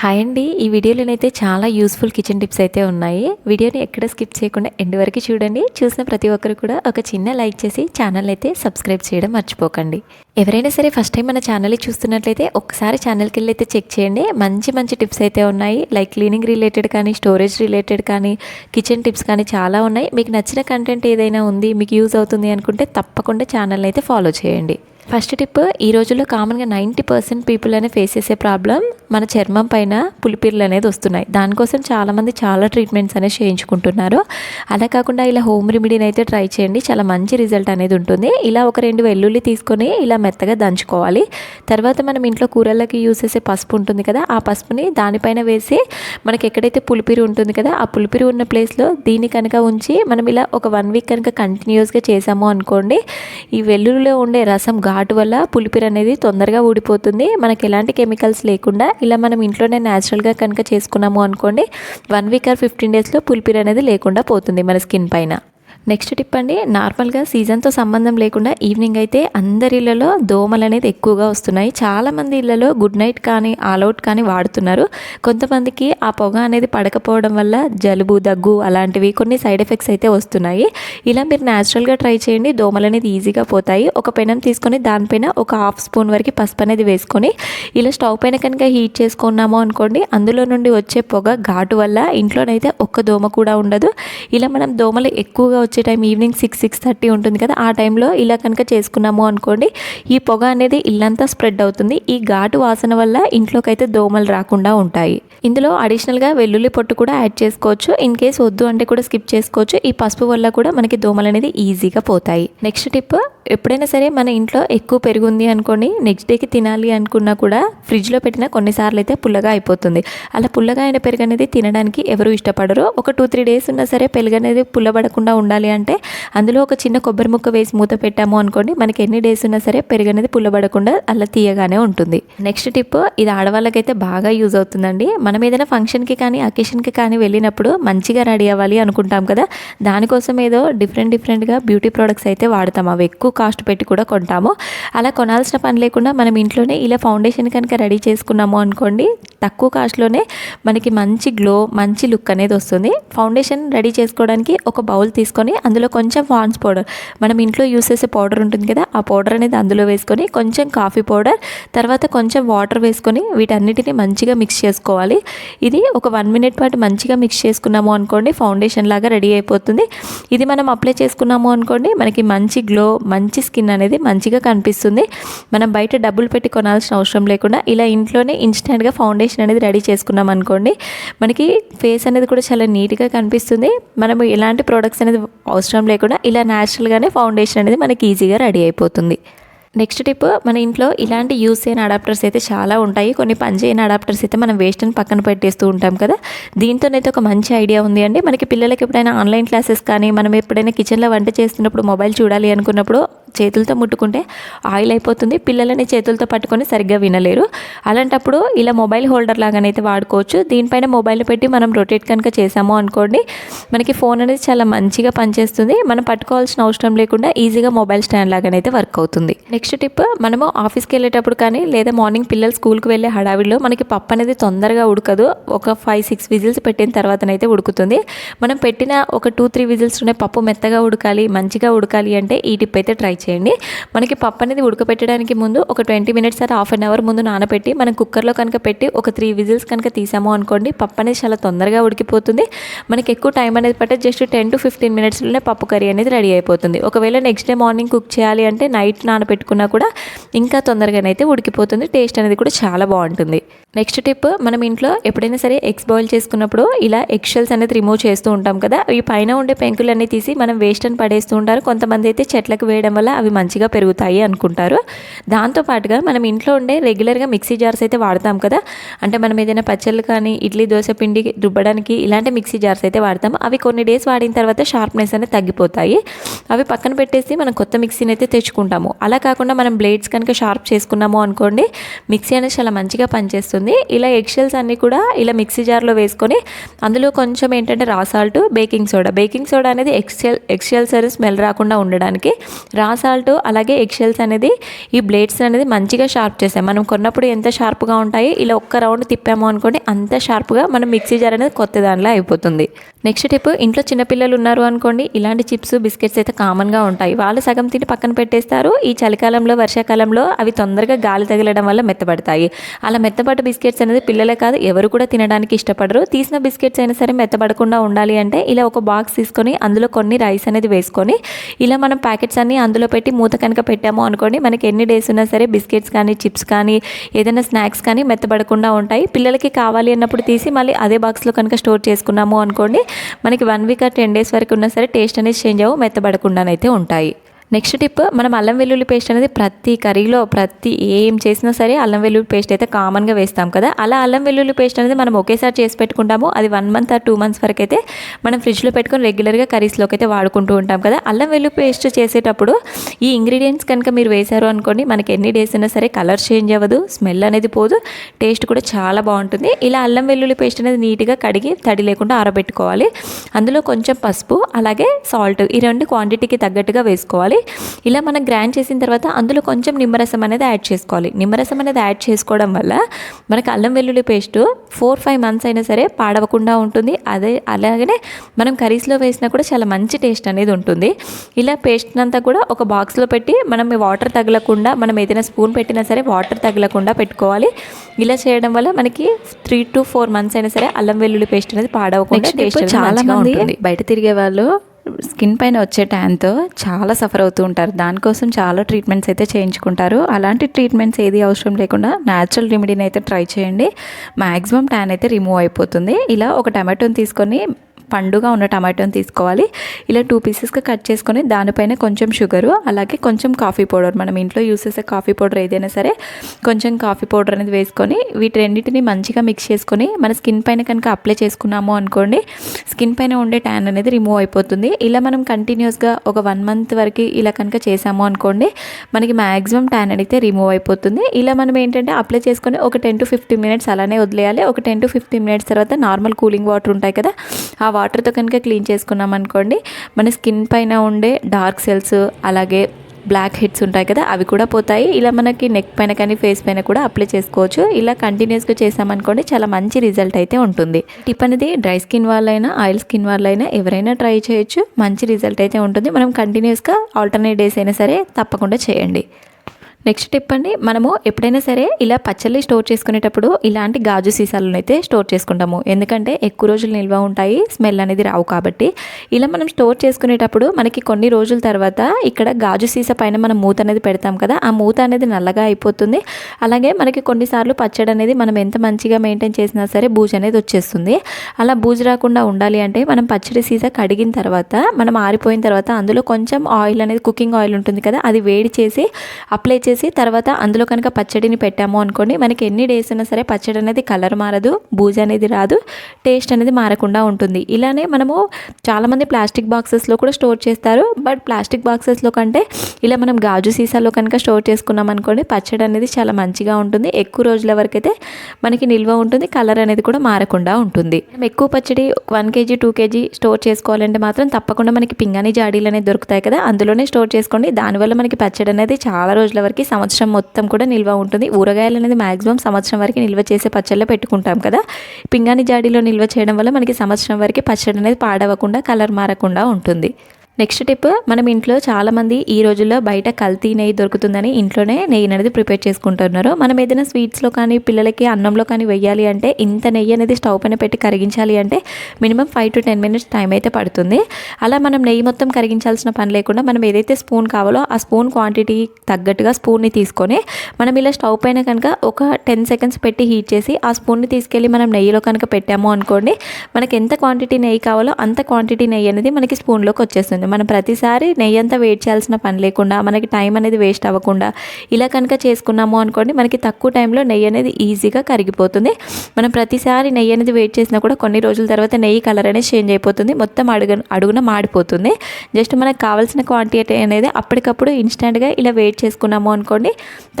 Hi అండి. ఈ వీడియోలోనైతే చాలా యూస్ఫుల్ కిచెన్ టిప్స్ అయితే ఉన్నాయి. వీడియోని ఎక్కడ స్కిప్ చేయకుండా ఎండ్ వరకు చూడండి. చూసిన ప్రతి ఒక్కరు కూడా ఒక చిన్న లైక్ చేసి ఛానల్ అయితే సబ్స్క్రైబ్ చేయడం మర్చిపోకండి. ఎవరైనా సరే ఫస్ట్ టైం మన ఛానల్ చూస్తున్నట్లయితే ఒకసారి ఛానల్కి వెళ్ళి అయితే చెక్ చేయండి. మంచి మంచి టిప్స్ అయితే ఉన్నాయి. లైక్ క్లీనింగ్ రిలేటెడ్ కానీ స్టోరేజ్ రిలేటెడ్ కానీ కిచెన్ టిప్స్ కానీ చాలా ఉన్నాయి. మీకు నచ్చిన కంటెంట్ ఏదైనా ఉంది మీకు యూజ్ అవుతుంది అనుకుంటే తప్పకుండా ఛానల్ అయితే ఫాలో చేయండి. ఫస్ట్ టిప్ ఈ రోజుల్లో కామన్గా నైంటీ పర్సెంట్ పీపుల్ అనే ఫేస్ చేసే ప్రాబ్లం మన చర్మం పైన పులిపిర్లు అనేది వస్తున్నాయి. దానికోసం చాలామంది చాలా ట్రీట్మెంట్స్ అనేవి చేయించుకుంటున్నారు. అలా కాకుండా ఇలా హోమ్ రెమెడీని అయితే ట్రై చేయండి. చాలా మంచి రిజల్ట్ అనేది ఉంటుంది. ఇలా ఒక రెండు వెల్లుల్లి తీసుకొని ఇలా మెత్తగా దంచుకోవాలి. తర్వాత మనం ఇంట్లో కూరలకి యూస్ చేసే పసుపు ఉంటుంది కదా ఆ పసుపుని దానిపైన వేసి మనకి ఎక్కడైతే పులిపిరి ఉంటుంది కదా ఆ పులిపిరి ఉన్న ప్లేస్లో దీన్ని కనుక ఉంచి మనం ఇలా ఒక వన్ వీక్ కనుక కంటిన్యూస్గా చేసాము అనుకోండి ఈ వెల్లుల్లిలో ఉండే రసం ఘాటు వల్ల పులిపిర అనేది తొందరగా ఊడిపోతుంది. మనకి ఎలాంటి కెమికల్స్ లేకుండా ఇలా మనం ఇంట్లోనే న్యాచురల్గా కనుక చేసుకున్నాము అనుకోండి వన్ వీక్ ఆర్ ఫిఫ్టీన్ డేస్లో పులిపిర అనేది లేకుండా పోతుంది మన స్కిన్ పైన. నెక్స్ట్ టిప్ అండి నార్మల్గా సీజన్తో సంబంధం లేకుండా ఈవినింగ్ అయితే అందరి ఇళ్ళలో దోమలు అనేది ఎక్కువగా వస్తున్నాయి. చాలామంది ఇళ్ళలో గుడ్ నైట్ కానీ ఆల్అవుట్ కానీ వాడుతున్నారు. కొంతమందికి ఆ పొగ అనేది పడకపోవడం వల్ల జలుబు దగ్గు అలాంటివి కొన్ని సైడ్ ఎఫెక్ట్స్ అయితే వస్తున్నాయి. ఇలా మీరు న్యాచురల్గా ట్రై చేయండి దోమలు అనేది ఈజీగా పోతాయి. ఒక పెనం తీసుకొని దానిపైన ఒక హాఫ్ స్పూన్ వరకు పసుపు అనేది వేసుకొని ఇలా స్టవ్ పైన కనుక హీట్ చేసుకున్నాము అనుకోండి అందులో నుండి వచ్చే పొగ ఘాటు వల్ల ఇంట్లోనైతే ఒక్క దోమ కూడా ఉండదు. ఇలా మనం దోమలు ఎక్కువగా వచ్చే time evening six six thirty ఉంటుంది కదా ఆ టైంలో ఇలా కనుక చేసుకున్నాము అనుకోండి ఈ పొగ అనేది ఇల్లంతా స్ప్రెడ్ అవుతుంది. ఈ ఘాటు వాసన వల్ల ఇంట్లోకైతే దోమలు రాకుండా ఉంటాయి. ఇందులో అడిషనల్గా వెల్లుల్లి పొట్టు కూడా యాడ్ చేసుకోవచ్చు. ఇన్ కేస్ వద్దు అంటే కూడా స్కిప్ చేసుకోవచ్చు. ఈ పసుపు వల్ల కూడా మనకి దోమలు అనేది ఈజీగా పోతాయి. నెక్స్ట్ టిప్ ఎప్పుడైనా సరే మన ఇంట్లో ఎక్కువ పెరుగుంది అనుకోండి నెక్స్ట్ డేకి తినాలి అనుకున్నా కూడా ఫ్రిడ్జ్లో పెట్టిన కొన్నిసార్లు అయితే పుల్లగా అయిపోతుంది. అలా పుల్లగా అయిన పెరుగు అనేది తినడానికి ఎవరు ఇష్టపడరు. ఒక టూ త్రీ డేస్ ఉన్నా సరే పెరుగు అనేది పుల్లబడకుండా ఉండాలి. అంటే అందులో ఒక చిన్న కొబ్బరి ముక్క వేసి మూత పెట్టాము అనుకోండి మనకి ఎన్ని డేస్ ఉన్నా సరే పెరుగు అనేది పుల్లబడకుండా అలా తీయగానే ఉంటుంది. నెక్స్ట్ టిప్ ఇది ఆడవాళ్ళకైతే బాగా యూజ్ అవుతుందండి. మనం ఏదైనా ఫంక్షన్కి కానీ అకేషన్కి కానీ వెళ్ళినప్పుడు మంచిగా రెడీ అవ్వాలి అనుకుంటాం కదా దానికోసం ఏదో డిఫరెంట్ డిఫరెంట్గా బ్యూటీ ప్రోడక్ట్స్ అయితే వాడతాం. అవి ఎక్కువ కాస్ట్ పెట్టి కూడా కొంటాము. అలా కొనాల్సిన పని లేకుండా మనం ఇంట్లోనే ఇలా ఫౌండేషన్ కనుక రెడీ చేసుకున్నాము అనుకోండి తక్కువ కాస్ట్లోనే మనకి మంచి గ్లో మంచి లుక్ అనేది వస్తుంది. ఫౌండేషన్ రెడీ చేసుకోవడానికి ఒక బౌల్ తీసుకొని అందులో కొంచెం వాన్స్ పౌడర్. మనం ఇంట్లో యూస్ చేసే పౌడర్ ఉంటుంది కదా ఆ పౌడర్ అనేది అందులో వేసుకొని కొంచెం కాఫీ పౌడర్ తర్వాత కొంచెం వాటర్ వేసుకొని వీటన్నిటిని మంచిగా మిక్స్ చేసుకోవాలి. ఇది ఒక వన్ మినిట్ పాటు మంచిగా మిక్స్ చేసుకున్నాము అనుకోండి ఫౌండేషన్ లాగా రెడీ అయిపోతుంది. ఇది మనం అప్లై చేసుకున్నాము అనుకోండి మనకి మంచి గ్లో మంచి స్కిన్ అనేది మంచిగా కనిపిస్తుంది. మనం బయట డబ్బులు పెట్టి కొనాల్సిన అవసరం లేకుండా ఇలా ఇంట్లోనే ఇన్స్టెంట్గా ఫౌండేషన్ అనేది రెడీ చేసుకున్నాం అనుకోండి మనకి ఫేస్ అనేది కూడా చాలా నీట్గా కనిపిస్తుంది. మనము ఎలాంటి ప్రోడక్ట్స్ అనేది అవసరం లేకుండా ఇలా న్యాచురల్గానే ఫౌండేషన్ అనేది మనకి ఈజీగా రెడీ అయిపోతుంది. నెక్స్ట్ టిప్ మన ఇంట్లో ఇలాంటి యూస్ అయిన అడాప్టర్స్ అయితే చాలా ఉంటాయి. కొన్ని పనిచేయని అడాప్టర్స్ అయితే మనం వేస్ట్ అని పక్కన పెట్టేస్తూ ఉంటాం కదా. దీంతోనైతే ఒక మంచి ఐడియా ఉంది అండి. మనకి పిల్లలకి ఎప్పుడైనా ఆన్లైన్ క్లాసెస్ కానీ మనం ఎప్పుడైనా కిచెన్లో వంట చేస్తున్నప్పుడు మొబైల్ చూడాలి అనుకున్నప్పుడు చేతులతో ముట్టుకుంటే ఆయిల్ అయిపోతుంది. పిల్లలని చేతులతో పట్టుకొని సరిగ్గా వినలేరు. అలాంటప్పుడు ఇలా మొబైల్ హోల్డర్ లాగానైతే వాడుకోవచ్చు. దీనిపైన మొబైల్ పెట్టి మనం రొటేట్ కనుక చేసాము అనుకోండి మనకి ఫోన్ అనేది చాలా మంచిగా పనిచేస్తుంది. మనం పట్టుకోవాల్సిన అవసరం లేకుండా ఈజీగా మొబైల్ స్టాండ్ లాగానైతే వర్క్ అవుతుంది. నెక్స్ట్ టిప్ మనము ఆఫీస్కి వెళ్ళేటప్పుడు కానీ లేదా మార్నింగ్ పిల్లలు స్కూల్కి వెళ్ళే హడావిడిలో మనకి పప్పు అనేది తొందరగా ఉడకదు. ఒక ఫైవ్ సిక్స్ విజిల్స్ పెట్టిన తర్వాతనైతే ఉడుకుతుంది. మనం పెట్టిన ఒక టూ త్రీ విజిల్స్లోనే పప్పు మెత్తగా ఉడకాలి మంచిగా ఉడకాలి అంటే ఈ టిప్ అయితే ట్రై చేయండి. మనకి పప్పు అనేది ఉడకపెట్టడానికి ముందు ఒక ట్వంటీ మినిట్స్ అది హాఫ్ అన్ అవర్ ముందు నానబెట్టి మనం కుక్కర్లో కనుక పెట్టి ఒక త్రీ విజిల్స్ కనుక తీసాము అనుకోండి పప్పు అనేది చాలా తొందరగా ఉడికిపోతుంది. మనకి ఎక్కువ టైం అనేది పట్టే జస్ట్ టెన్ టు ఫిఫ్టీన్ మినిట్స్లోనే పప్పు కర్రీ అనేది రెడీ అయిపోతుంది. ఒకవేళ నెక్స్ట్ డే మార్నింగ్ కుక్ చేయాలి అంటే నైట్ నానబెట్టుకున్నా కూడా ఇంకా తొందరగానైతే ఉడికిపోతుంది టేస్ట్ అనేది కూడా చాలా బాగుంటుంది. నెక్స్ట్ టిప్ మనం ఇంట్లో ఎప్పుడైనా సరే ఎగ్స్ బాయిల్ చేసుకున్నప్పుడు ఇలా ఎగ్ అనేది రిమూవ్ చేస్తూ ఉంటాం కదా ఈ పైన ఉండే పెంకులన్నీ తీసి మనం వేస్ట్ అని పడేస్తూ ఉంటారు. కొంతమంది అయితే చెట్లకు వేయడం వల్ల అవి మంచిగా పెరుగుతాయి అనుకుంటారు. దాంతోపాటుగా మనం ఇంట్లో ఉండే రెగ్యులర్గా మిక్సీ జార్స్ అయితే వాడతాం కదా. అంటే మనం ఏదైనా పచ్చళ్ళు కానీ ఇడ్లీ దోశ పిండి రుబ్బడానికి ఇలాంటి మిక్సీ జార్స్ అయితే వాడతాం అవి కొన్ని డేస్ వాడిన తర్వాత షార్ప్నెస్ అనేది తగ్గిపోతాయి. అవి పక్కన పెట్టేసి మనం కొత్త మిక్సీని అయితే తెచ్చుకుంటాము. అలా కాకుండా మనం బ్లేడ్స్ కనుక షార్ప్ చేసుకున్నాము అనుకోండి మిక్సీ అనేది చాలా మంచిగా పనిచేస్తుంది. ఇలా ఎగ్షెల్స్ అన్నీ కూడా ఇలా మిక్సీ జార్లో వేసుకొని అందులో కొంచెం ఏంటంటే raw salt baking soda baking soda అనేది ఎక్సెల్ ఎక్సెల్స్ అనేది స్మెల్ రాకుండా ఉండడానికి రా సాల్ట్ అలాగే ఎగ్షెల్స్ అనేది ఈ బ్లేడ్స్ అనేది మంచిగా షార్ప్ చేస్తాయి. మనం కొన్నప్పుడు ఎంత షార్ప్గా ఉంటాయి ఇలా ఒక్క రౌండ్ తిప్పాము అనుకోండి అంత షార్ప్గా మనం మిక్సీ జార్ అనేది కొత్త దానిలో అయిపోతుంది. నెక్స్ట్ టిప్ ఇంట్లో చిన్నపిల్లలు ఉన్నారు అనుకోండి ఇలాంటి చిప్స్ బిస్కెట్స్ అయితే కామన్గా ఉంటాయి. వాళ్ళు సగం తిని పక్కన పెట్టేస్తారు. ఈ చలికాలంలో వర్షాకాలంలో అవి తొందరగా గాలి తగలడం వల్ల మెత్తబడతాయి. అలా మెత్తబడ్డ బిస్కెట్స్ అనేది పిల్లలే కాదు ఎవరు కూడా తినడానికి ఇష్టపడరు. తీసిన బిస్కెట్స్ అయినా సరే మెత్తబడకుండా ఉండాలి అంటే ఇలా ఒక బాక్స్ తీసుకొని అందులో కొన్ని రైస్ అనేది వేసుకొని ఇలా మనం ప్యాకెట్స్ అన్ని అందులో పెట్టి మూత కనుక పెట్టాము అనుకోండి మనకి ఎన్ని డేస్ ఉన్నా సరే బిస్కెట్స్ కానీ చిప్స్ కానీ ఏదైనా స్నాక్స్ కానీ మెత్తబడకుండా ఉంటాయి. పిల్లలకి కావాలి అన్నప్పుడు తీసి మళ్ళీ అదే బాక్స్లో కనుక స్టోర్ చేసుకున్నాము అనుకోండి మనకి వన్ వీక్ ఆ టెన్ డేస్ వరకు ఉన్నా సరే టేస్ట్ అనేది చేంజ్ అవ్వు మెత్తబడకుండానైతే ఉంటాయి. నెక్స్ట్ టిప్ మనం అల్లం వెల్లుల్లి పేస్ట్ అనేది ప్రతి కర్రీలో ప్రతి ఏం చేసినా సరే అల్లం వెల్లుల్లి పేస్ట్ అయితే కామన్గా వేస్తాం కదా. అలా అల్లం వెల్లుల్లి పేస్ట్ అనేది మనం ఒకేసారి చేసి పెట్టుకుంటాము. అది వన్ మంత్ ఆ టూ మంత్స్ వరకు అయితే మనం ఫ్రిడ్జ్లో పెట్టుకొని రెగ్యులర్గా కర్రీస్లోకి అయితే వాడుకుంటూ ఉంటాం కదా. అల్లం వెల్లుల్లి పేస్ట్ చేసేటప్పుడు ఈ ఇంగ్రీడియంట్స్ కనుక మీరు వేశారు అనుకోండి మనకి ఎన్ని డేస్ అయినా సరే కలర్ చేంజ్ అవ్వదు స్మెల్ అనేది పోదు టేస్ట్ కూడా చాలా బాగుంటుంది. ఇలా అల్లం వెల్లుల్లి పేస్ట్ అనేది నీట్గా కడిగి తడి లేకుండా ఆరబెట్టుకోవాలి. అందులో కొంచెం పసుపు అలాగే సాల్ట్ ఈ రెండు క్వాంటిటీకి తగ్గట్టుగా వేసుకోవాలి. ఇలా మనం గ్రైండ్ చేసిన తర్వాత అందులో కొంచెం నిమ్మరసం అనేది యాడ్ చేసుకోవాలి. నిమ్మరసం అనేది యాడ్ చేసుకోవడం వల్ల మనకి అల్లం వెల్లుల్లి పేస్ట్ ఫోర్ ఫైవ్ మంత్స్ అయినా సరే పాడవకుండా ఉంటుంది. అదే అలాగనే మనం కర్రీస్లో వేసినా కూడా చాలా మంచి టేస్ట్ అనేది ఉంటుంది. ఇలా పేస్ట్ అంతా కూడా ఒక బాక్స్లో పెట్టి మనం వాటర్ తగలకుండా మనం ఏదైనా స్పూన్ పెట్టినా సరే వాటర్ తగలకుండా పెట్టుకోవాలి. ఇలా చేయడం వల్ల మనకి త్రీ టు ఫోర్ మంత్స్ అయినా సరే అల్లం వెల్లుల్లి పేస్ట్ అనేది పాడవకుండా టేస్ట్ చాలా మంది బయట తిరిగే వాళ్ళు స్కిన్ పైన వచ్చే ట్యాన్తో చాలా సఫర్ అవుతూ ఉంటారు. దానికోసం చాలా ట్రీట్మెంట్స్ అయితే చేయించుకుంటారు. అలాంటి ట్రీట్మెంట్స్ ఏది అవసరం లేకుండా న్యాచురల్ రెమెడీని అయితే ట్రై చేయండి. మ్యాక్సిమం ట్యాన్ అయితే రిమూవ్ అయిపోతుంది. ఇలా ఒక టమాటోని తీసుకొని పండుగా ఉన్న టమాటోని తీసుకోవాలి. ఇలా టూ పీసెస్గా కట్ చేసుకొని దానిపైన కొంచెం షుగరు అలాగే కొంచెం కాఫీ పౌడర్ మనం ఇంట్లో యూస్ చేసే కాఫీ పౌడర్ ఏదైనా సరే కొంచెం కాఫీ పౌడర్ అనేది వేసుకొని వీటి రెండింటిని మంచిగా మిక్స్ చేసుకొని మన స్కిన్ పైన కనుక అప్లై చేసుకున్నాము అనుకోండి స్కిన్ పైన ఉండే ట్యాన్ అనేది రిమూవ్ అయిపోతుంది. ఇలా మనం కంటిన్యూస్గా ఒక వన్ మంత్ వరకు ఇలా కనుక చేసాము అనుకోండి మనకి మ్యాక్సిమం ట్యాన్ అయితే రిమూవ్ అయిపోతుంది. ఇలా మనం ఏంటంటే అప్లై చేసుకొని ఒక టెన్ టు ఫిఫ్టీన్ మినిట్స్ అలానే వదిలేయాలి. ఒక టెన్ టు ఫిఫ్టీన్ మినిట్స్ తర్వాత నార్మల్ కూలింగ్ వాటర్ ఉంటాయి కదా ఆ వాటర్తో కనుక క్లీన్ చేసుకున్నాం అనుకోండి మన స్కిన్ పైన ఉండే డార్క్ సెల్స్ అలాగే బ్లాక్ హెడ్స్ ఉంటాయి కదా అవి కూడా పోతాయి. ఇలా మనకి నెక్ పైన కానీ ఫేస్ పైన కూడా అప్లై చేసుకోవచ్చు. ఇలా కంటిన్యూస్గా చేసామనుకోండి చాలా మంచి రిజల్ట్ అయితే ఉంటుంది. టిప్ అనేది డ్రై స్కిన్ వాళ్ళైనా ఆయిల్ స్కిన్ వాళ్ళైనా ఎవరైనా ట్రై చేయొచ్చు. మంచి రిజల్ట్ అయితే ఉంటుంది. మనం కంటిన్యూస్గా ఆల్టర్నేట్ డేస్ అయినా సరే తప్పకుండా చేయండి. నెక్స్ట్ టిప్ అండి మనము ఎప్పుడైనా సరే ఇలా పచ్చళ్ళు స్టోర్ చేసుకునేటప్పుడు ఇలాంటి గాజు సీసాలను అయితే స్టోర్ చేసుకుంటాము. ఎందుకంటే ఎక్కువ రోజులు నిల్వ ఉంటాయి స్మెల్ అనేది రావు కాబట్టి. ఇలా మనం స్టోర్ చేసుకునేటప్పుడు మనకి కొన్ని రోజుల తర్వాత ఇక్కడ గాజు సీసా పైన మనం మూత అనేది పెడతాం కదా ఆ మూత అనేది నల్లగా అయిపోతుంది. అలాగే మనకి కొన్నిసార్లు పచ్చడి అనేది మనం ఎంత మంచిగా మెయింటైన్ చేసినా సరే బూజు అనేది వచ్చేస్తుంది. అలా బూజు రాకుండా ఉండాలి అంటే మనం పచ్చడి సీసా కడిగిన తర్వాత మనం ఆరిపోయిన తర్వాత అందులో కొంచెం ఆయిల్ అనేది కుకింగ్ ఆయిల్ ఉంటుంది కదా అది వేడి చేసి అప్లై చేసి తర్వాత అందులో కనుక పచ్చడిని పెట్టాము అనుకోండి మనకి ఎన్ని డేస్ అయినా సరే పచ్చడి అనేది కలర్ మారదు బూజు అనేది రాదు టేస్ట్ అనేది మారకుండా ఉంటుంది. ఇలానే మనము చాలామంది ప్లాస్టిక్ బాక్సెస్లో కూడా స్టోర్ చేస్తారు. బట్ ప్లాస్టిక్ బాక్సెస్లో కంటే ఇలా మనం గాజు సీసాలో కనుక స్టోర్ చేసుకున్నాం అనుకోండి పచ్చడి అనేది చాలా మంచిగా ఉంటుంది. ఎక్కువ రోజుల వరకు అయితే మనకి నిల్వ ఉంటుంది కలర్ అనేది కూడా మారకుండా ఉంటుంది. మనం ఎక్కువ పచ్చడి one KG two KG store చేసుకోవాలంటే మాత్రం తప్పకుండా మనకి పింగాణి జాడీలు అనేది దొరుకుతాయి కదా అందులోనే స్టోర్ చేసుకోండి. దానివల్ల మనకి పచ్చడి అనేది చాలా రోజుల వరకు సంవత్సరం మొత్తం కూడా నిల్వ ఉంటుంది. ఊరగాయలు అనేది మాక్సిమం సంవత్సరం వరకు నిల్వ చేసే పచ్చళ్ళలో పెట్టుకుంటాం కదా. పింగాణి జాడీలో నిల్వ చేయడం వల్ల మనకి సంవత్సరం వరకు పచ్చడి అనేది పాడవకుండా కలర్ మారకుండా ఉంటుంది. నెక్స్ట్ టిప్ మనం ఇంట్లో చాలామంది ఈ రోజుల్లో బయట కల్తీ నెయ్యి దొరుకుతుందని ఇంట్లోనే నెయ్యి అనేది ప్రిపేర్ చేసుకుంటున్నారు. మనం ఏదైనా స్వీట్స్లో కానీ పిల్లలకి అన్నంలో కానీ వెయ్యాలి అంటే ఇంత నెయ్యి అనేది స్టవ్ పైన పెట్టి కరిగించాలి అంటే minimum five to ten minutes time అయితే పడుతుంది. అలా మనం నెయ్యి మొత్తం కరిగించాల్సిన పని లేకుండా మనం ఏదైతే స్పూన్ కావాలో ఆ స్పూన్ క్వాంటిటీ తగ్గట్టుగా స్పూన్ని తీసుకొని మనం ఇలా స్టవ్ పైన కనుక ఒక టెన్ సెకండ్స్ పెట్టి హీట్ చేసి ఆ స్పూన్ని తీసుకెళ్ళి మనం నెయ్యిలో కనుక పెట్టాము అనుకోండి మనకి ఎంత క్వాంటిటీ నెయ్యి కావాలో అంత క్వాంటిటీ నెయ్యి అనేది మనకి స్పూన్లోకి వచ్చేస్తుంది. మనం ప్రతిసారి నెయ్యి అంతా వెయిట్ చేయాల్సిన పని లేకుండా మనకి టైం అనేది వేస్ట్ అవ్వకుండా ఇలా కనుక చేసుకున్నాము అనుకోండి మనకి తక్కువ టైంలో నెయ్యి అనేది ఈజీగా కరిగిపోతుంది. మనం ప్రతిసారి నెయ్యి అనేది వెయిట్ చేసినా కూడా కొన్ని రోజుల తర్వాత నెయ్యి కలర్ అనేది చేంజ్ అయిపోతుంది. మొత్తం అడుగు అడుగున మాడిపోతుంది. జస్ట్ మనకు కావాల్సిన క్వాంటిటీ అనేది అప్పటికప్పుడు ఇన్స్టెంట్గా ఇలా వెయిట్ చేసుకున్నాము అనుకోండి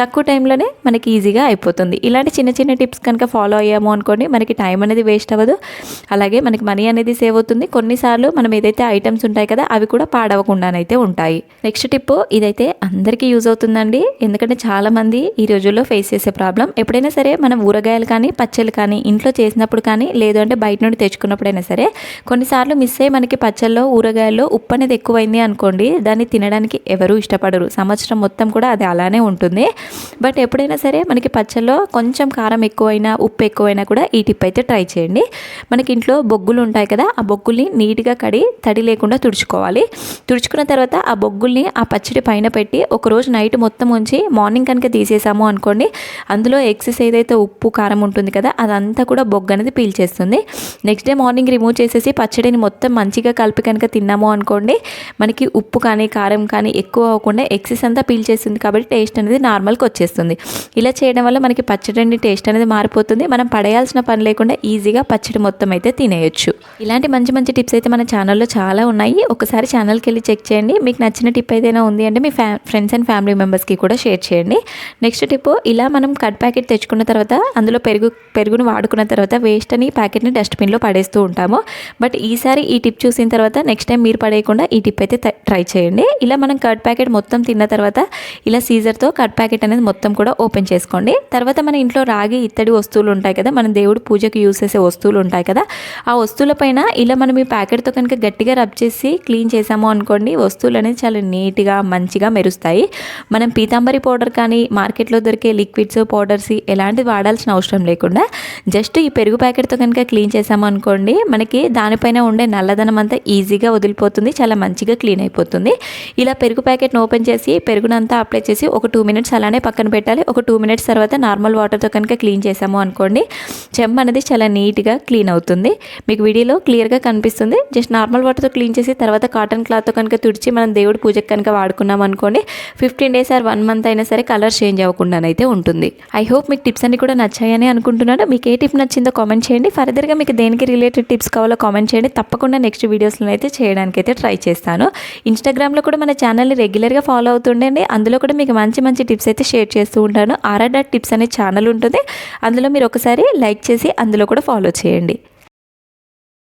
తక్కువ టైంలోనే మనకి ఈజీగా అయిపోతుంది. ఇలాంటి చిన్న చిన్న టిప్స్ కనుక ఫాలో అయ్యాము అనుకోండి మనకి టైం అనేది వేస్ట్ అవ్వదు. అలాగే మనకి మనీ అనేది సేవ్ అవుతుంది. కొన్నిసార్లు మనం ఏదైతే ఐటమ్స్ ఉంటాయి కదా అవి కూడా కూడా పాడవకుండానైతే ఉంటాయి. నెక్స్ట్ టిప్ ఇదైతే అందరికీ యూజ్ అవుతుందండి. ఎందుకంటే చాలామంది ఈ రోజుల్లో ఫేస్ చేసే ప్రాబ్లం ఎప్పుడైనా సరే మనం ఊరగాయలు కానీ పచ్చళ్ళు కానీ ఇంట్లో చేసినప్పుడు కానీ లేదు అంటే బయట నుండి తెచ్చుకున్నప్పుడైనా సరే కొన్నిసార్లు మిస్ అయ్యి మనకి పచ్చళ్ళలో ఊరగాయల్లో ఉప్పు అనేది ఎక్కువైంది అనుకోండి దాన్ని తినడానికి ఎవరు ఇష్టపడరు. సంవత్సరం మొత్తం కూడా అది అలానే ఉంటుంది. బట్ ఎప్పుడైనా సరే మనకి పచ్చళ్ళలో కొంచెం కారం ఎక్కువైనా ఉప్పు ఎక్కువైనా కూడా ఈ టిప్ అయితే ట్రై చేయండి. మనకి ఇంట్లో బొగ్గులు ఉంటాయి కదా ఆ బొగ్గుల్ని నీట్గా కడి తడి లేకుండా తుడుచుకోవాలి. తుడుచుకున్న తర్వాత ఆ బొగ్గుల్ని ఆ పచ్చడి పైన పెట్టి ఒకరోజు నైట్ మొత్తం ఉంచి మార్నింగ్ కనుక తీసేసాము అనుకోండి అందులో ఎక్సెస్ ఏదైతే ఉప్పు కారం ఉంటుంది కదా అదంతా కూడా బొగ్గు అనేది పీల్చేస్తుంది. నెక్స్ట్ డే మార్నింగ్ రిమూవ్ చేసేసి పచ్చడిని మొత్తం మంచిగా కలిపి కనుక తిన్నాము అనుకోండి మనకి ఉప్పు కానీ కారం కానీ ఎక్కువ అవ్వకుండా ఎక్సెస్ అంతా పీల్చేస్తుంది కాబట్టి టేస్ట్ అనేది నార్మల్కి వచ్చేస్తుంది. ఇలా చేయడం వల్ల మనకి పచ్చడి టేస్ట్ అనేది మారిపోతుంది. మనం పడేయాల్సిన పని లేకుండా ఈజీగా పచ్చడి మొత్తం అయితే తినేయచ్చు. ఇలాంటి మంచి మంచి టిప్స్ అయితే మన ఛానల్లో చాలా ఉన్నాయి. ఒకసారి ఛానల్కి వెళ్ళి చెక్ చేయండి. మీకు నచ్చిన టిప్ ఏదైనా ఉంది అంటే మీ ఫ్యా ఫ్రెండ్స్ అండ్ ఫ్యామిలీ మెంబర్స్కి కూడా షేర్ చేయండి. నెక్స్ట్ టిప్ ఇలా మనం కట్ ప్యాకెట్ తెచ్చుకున్న తర్వాత అందులో పెరుగు పెరుగును వాడుకున్న తర్వాత వేస్ట్ అని ప్యాకెట్ని డస్ట్బిన్లో పడేస్తూ ఉంటాము. బట్ ఈసారి ఈ టిప్ చూసిన తర్వాత నెక్స్ట్ టైం మీరు పడేయకుండా ఈ టిప్ అయితే ట్రై చేయండి. ఇలా మనం కట్ ప్యాకెట్ మొత్తం తిన్న తర్వాత ఇలా సీజర్తో కట్ ప్యాకెట్ అనేది మొత్తం కూడా ఓపెన్ చేసుకోండి. తర్వాత మన ఇంట్లో రాగి ఇత్తడి వస్తువులు ఉంటాయి కదా మన దేవుడు పూజకి యూస్ చేసే వస్తువులు ఉంటాయి కదా ఆ వస్తువులపైన ఇలా మనం ఈ ప్యాకెట్తో కనుక గట్టిగా రబ్ చేసి క్లీన్ చేసాము అనుకోండి వస్తువులు అనేది చాలా నీట్గా మంచిగా మెరుస్తాయి. మనం పీతాంబరి పౌడర్ కానీ మార్కెట్లో దొరికే లిక్విడ్స్ పౌడర్స్ ఎలాంటివి వాడాల్సిన అవసరం లేకుండా జస్ట్ ఈ పెరుగు ప్యాకెట్తో కనుక క్లీన్ చేసాము అనుకోండి మనకి దానిపైన ఉండే నల్లదనం అంతా ఈజీగా వదిలిపోతుంది చాలా మంచిగా క్లీన్ అయిపోతుంది. ఇలా పెరుగు ప్యాకెట్ను ఓపెన్ చేసి పెరుగునంతా అప్లై చేసి ఒక టూ మినిట్స్ అలానే పక్కన పెట్టాలి. ఒక టూ మినిట్స్ తర్వాత నార్మల్ వాటర్తో కనుక క్లీన్ చేసాము అనుకోండి చెంబ అనేది చాలా నీట్గా క్లీన్ అవుతుంది. మీకు వీడియోలో క్లియర్గా కనిపిస్తుంది. జస్ట్ నార్మల్ వాటర్తో క్లీన్ చేసి తర్వాత కాటన్ కాటన్ క్లాత్తో కనుక తుడిచి మనం దేవుడి పూజకి కనుక వాడుకున్నాం అనుకోండి fifteen days or one month అయినా సరే కలర్ చేంజ్ అవ్వకుండానైతే ఉంటుంది. ఐ హోప్ మీకు టిప్స్ అన్ని కూడా నచ్చాయని అనుకుంటున్నాను. మీకు ఏ టిప్ నచ్చిందో కామెంట్ చేయండి. ఫర్దర్గా మీకు దేనికి రిలేటెడ్ టిప్స్ కావాలో కామెంట్ చేయండి. తప్పకుండా నెక్స్ట్ వీడియోస్లో అయితే చేయడానికి అయితే ట్రై చేస్తాను ఇన్స్టాగ్రామ్లో కూడా మన ఛానల్ని రెగ్యులర్గా ఫాలో అవుతుండండి. అందులో కూడా మీకు మంచి మంచి టిప్స్ అయితే షేర్ చేస్తూ ఉంటాను. ఆర్ఆర్ డాట్ టిప్స్ అనే ఛానల్ ఉంటుంది. అందులో మీరు ఒకసారి లైక్ చేసి అందులో కూడా ఫాలో చేయండి.